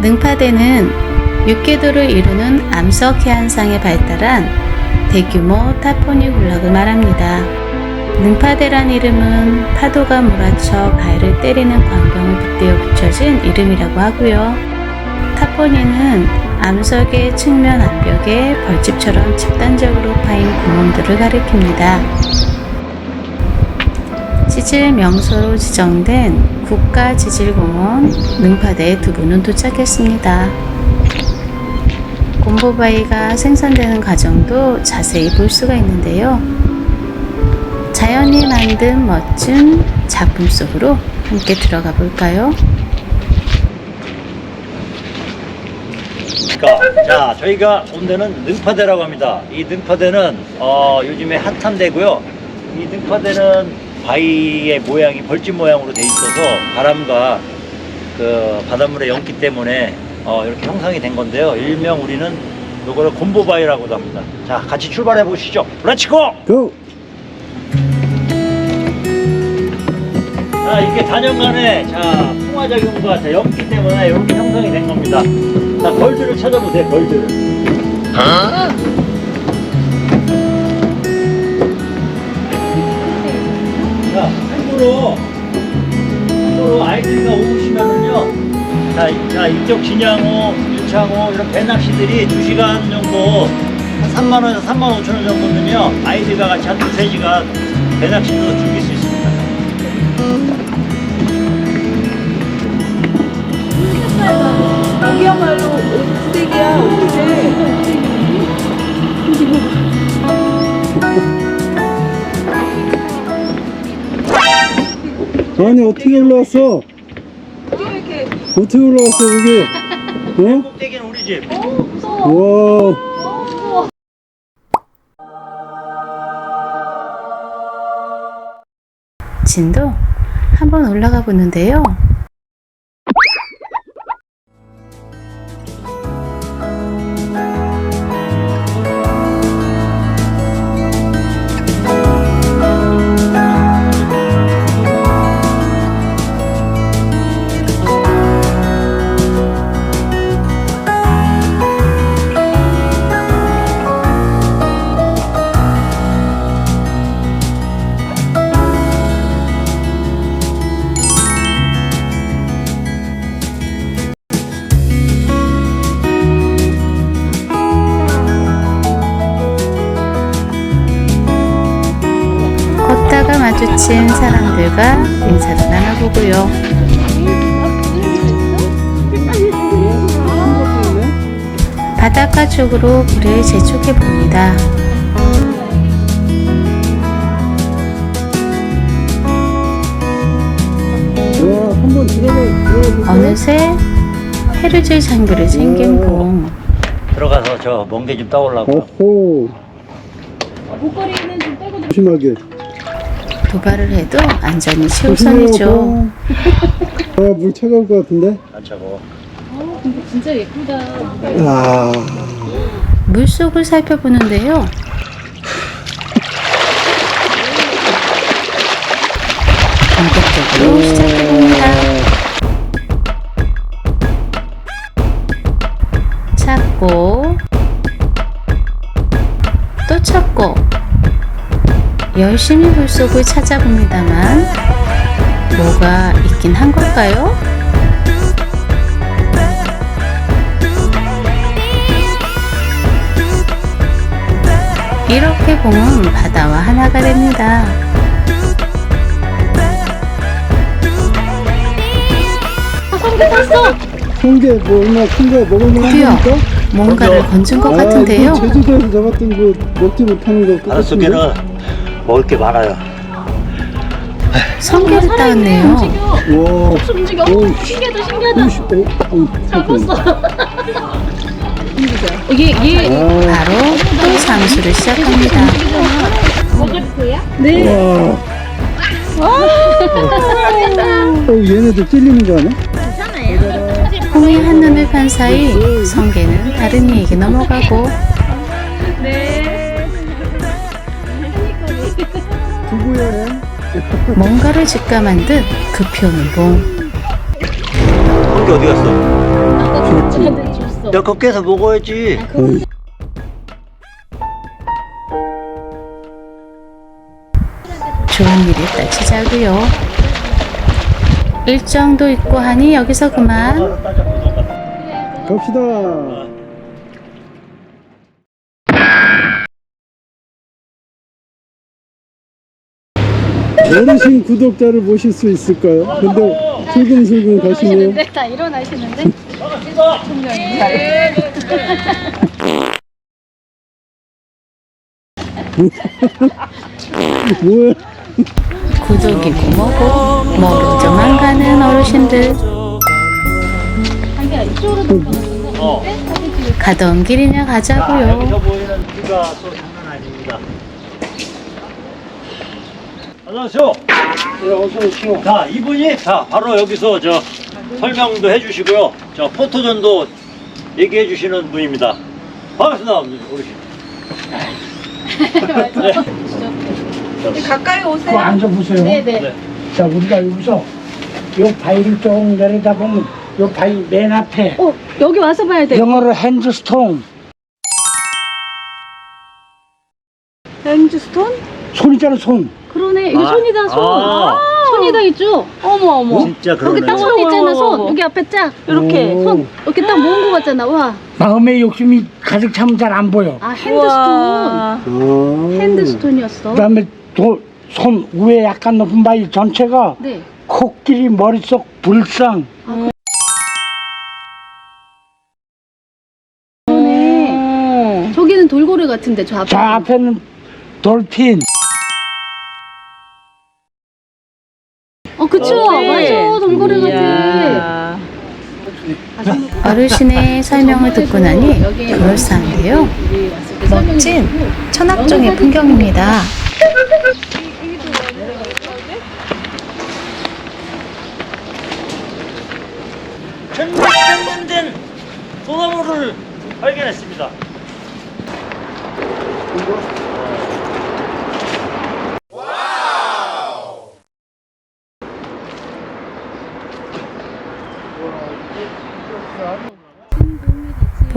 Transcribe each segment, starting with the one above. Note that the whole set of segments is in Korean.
능파대는 육계도를 이루는 암석 해안상에 발달한 대규모 타포닉 군락을 말합니다. 능파대란 이름은 파도가 몰아쳐 바위를 때리는 광경을 빗대어 붙여진 이름이라고 하고요. 타포니는 암석의 측면 앞벽에 벌집처럼 집단적으로 파인 구멍들을 가리킵니다. 지질 명소로 지정된 국가지질공원 능파대에 두 분은 도착했습니다. 곰보바위가 생산되는 과정도 자세히 볼 수가 있는데요. 자연이 만든 멋진 작품 속으로 함께 들어가 볼까요? 그러니까 자 저희가 온 데는 능파대라고 합니다. 이 능파대는 어, 요즘에 핫한 데고요. 이 능파대는 바위의 모양이 벌집 모양으로 돼 있어서 바람과 그 바닷물의 연기 때문에 어, 이렇게 형성이 된 건데요. 일명 우리는 이거를 곰보바위라고도 합니다. 자 같이 출발해 보시죠. 고! 자 이게 단연간에 자 풍화작용과 자, 연기 때문에 이렇게 형성이 된 겁니다. 자 벌들을 찾아보세요. 벌들을. 자, 참고로, 참고로 아이들과 오시면은요, 자, 이- 자, 이쪽 진양호, 유창호, 이런 배낚시들이 2시간 정도, 한 3만 원에서 3만 5천 원 정도면요, 아이들과 같이 한 두세 시간 배낚시도 즐길 수 있습니 어떻게 올라왔어? 어떻게 이렇게 어떻게 올라왔어 여기? 어? 꼭대기는 우리 집. 어 무서워 와 진도 한번 올라가 보는데요. 마주친 사람들과 인사를 나눠보고요. 바닷가 쪽으로 물을 재촉해 봅니다. 어느새 해루질 장비를 챙긴 봉. 들어가서 저 멍게 좀 따오려고. 오호 목걸이는 좀 빼고 조심하게 도발을 해도 안전이 최우선이죠. 아 물 차가울 것 같은데 안 차고. 어 근데 진짜 예쁘다 아 물속을 살펴보는데요. 본격적으로 시작해봅니다. 열심히 물속을 찾아봅니다만 뭐가 있긴 한 걸까요? 이렇게 봉은 바다와 하나가 됩니다. 성게 뭐 얼마 큰거 먹을 만한 드디어 거니까? 뭔가를 건진 것 아, 같은데요. 제주도에서 잡았던 거 먹지 못하는 거 똑같은데? 바닷속에는 먹을 게 많아요. 성게를 따왔네요. 와 움직여 신기하다 신기하다 오씨 어, 어, 잡았어 이게 얘 아, 바로 또 잠수를 시작합니다. 먹을 거야? 네 와. 어, 얘네들 찔리는 거 아니야? 홍이 한눈을 판 사이 성게는 다른 이에게 넘어가고 뭔가를 직감한 듯 급히 오는 봉. 새끼 어디 갔어? 아까 줬어. 야, 깨서 먹어야지. 좋은 일이 있다 치자고요. 일정도 있고 하니 여기서 그만. 갑시다. 어르신 구독자를 모실 수 있을까요? 근데 슬금슬금 가시네요. 다 일어나시는데? 뭐야? 구독이고 뭐고 모르죠만 가는 어르신들 자기야 이쪽으로. 어. 가던 길이냐 자, 가자고요. 보이는 뷰가 또 장난 아닙니다. 안녕하세요. 네, 어서 오시오. 자, 이분이 자, 바로 여기서 저 설명도 해주시고요. 저 포토전도 얘기해 주시는 분입니다. 반갑습니다, 어르신. 네. 가까이 그 오세요. 앉아보세요. 네네. 네. 자, 우리가 여기서 요 바위를 쭉 내려다 보면 요 바위 맨 앞에 어 여기 와서 봐야 돼. 영어로 핸드스톤 렌즈스톤? 손이잖아 손. 그러네. 이거 아, 손이다 손. 아. 손이다 있죠. 어머 어머. 진짜 여기 그러네. 딱손 있잖아 손. 여기 앞에 쫙 이렇게 오. 손 이렇게 딱 모은 거 같잖아. 와. 마음의 욕심이 가득 차면 잘 안 보여. 아 핸드스톤. 아, 핸드스톤이었어. 그다음에 도, 손 위에 약간 높은 바위 전체가 네. 코끼리 머릿속 불상. 그러네. 저기는 돌고래 같은데 저 앞에. 저 앞에는 돌핀. 어 그쵸. 맞아 돌고래 같아. 어르신의 설명을 듣고 나니 그럴싸한데요. 멋진 천악정의 풍경입니다. 천년된 소나무를 발견했습니다.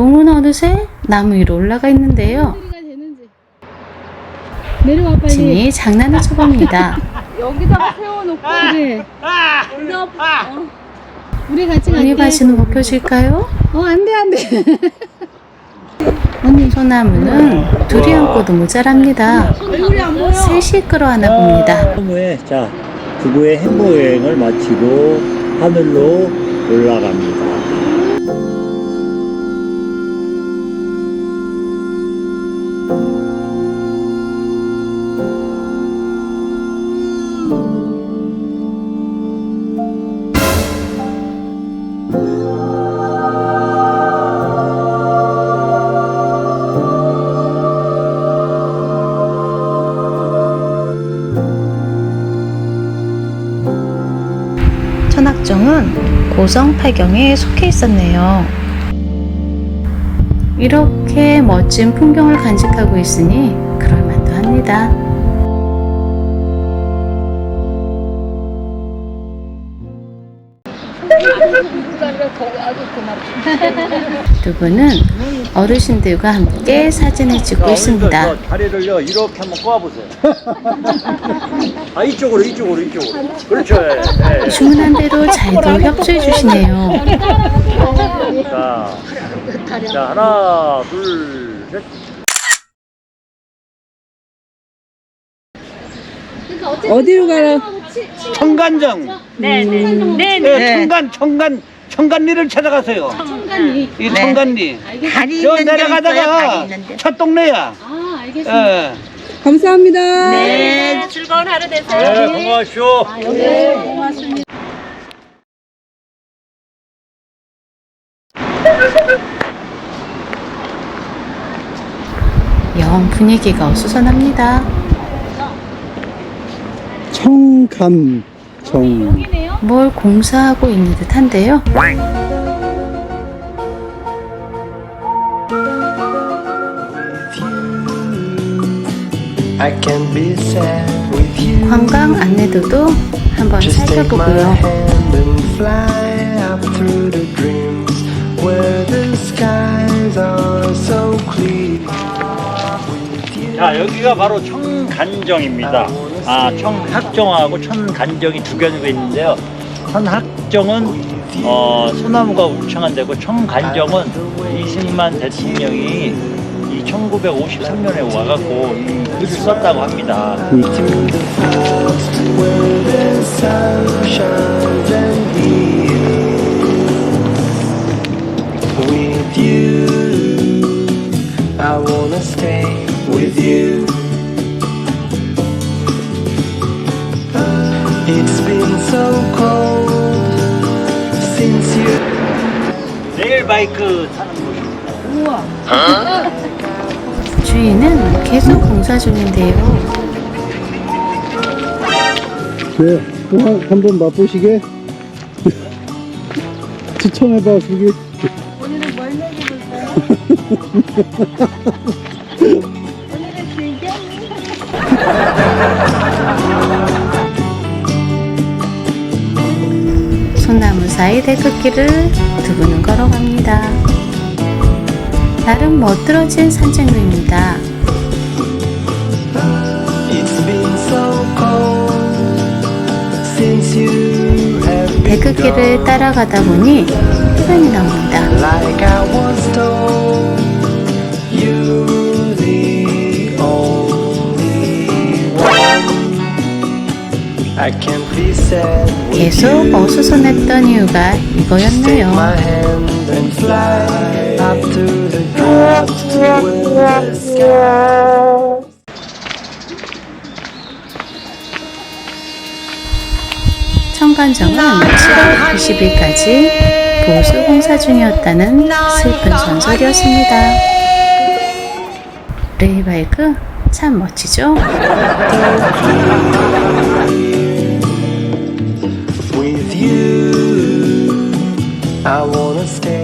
봉은 어느새 나무 위로 올라가 있는데요. 내려와 빨리. 진이 장난을 쳐봅니다. 여기다가 세워놓고 그래. 그래서 어. 우리 같이 언니 갈게. 가시는 거 펴실까요? 어 안 돼 안돼. 소나무는 둘이 앉고도 모자랍니다. 셋이 끌어안아 봅니다. 나무에 자 부부의 행보 여행을 마치고 하늘로 올라갑니다. 천악정은 고성팔경에 속해 있었네요. 이렇게 멋진 풍경을 간직하고 있으니 그럴만도 합니다. 두 분은 어르신들과 함께 사진을 찍고 있습니다. 저 다리를요 이렇게 한번 꼬아보세요. 아 이쪽으로 이쪽으로 이쪽으로. 그렇죠. 예, 예. 주문한 대로 잘도 협조해 주시네요. 자, 자 하나 둘 셋. 어디로 가라? 청간정. 네, 청간, 청간, 청간리를 찾아가세요. 청간이. 이 청간리. 다리 여 있는 데 있어요. 다리 내려가다가 있는데. 첫 동네야. 아 알겠습니다. 예. 감사합니다. 네 건강하십시오. 영 분위기가 어수선합니다. 청감 정. 뭘 공사하고 있는 듯 한데요. With you. 관광 안내도도 한번 살펴보고요. 자 여기가 바로 청간정입니다. 아 청학정하고 청간정이 두 개가 있는데요. 청학정은 어, 소나무가 울창한 데고 청간정은 이승만 대통령이 이 1953년에 와갖고 이 글을 썼다고 합니다. Through since you. 레일 바이크 타는 곳입니다. 주인은 계속 공사 중인데요. 네, 또 한, 한번 맛보시게. 추천해봐, 그게. 오늘은 뭘 먹어볼까요? 오늘은 즐겨? 나무 사이 데크길을 두 분은 걸어갑니다. 나름 멋들어진 산책로입니다. 데크길을. 따라가다 보니 해변이 나옵니다. I can't be sad 계속. 어수선했던 이유가 sky. 청간정은 7월 20일까지 보수 공사 중이었다는 슬픈 전설이었습니다. 레이바이크 참 멋지죠? stay.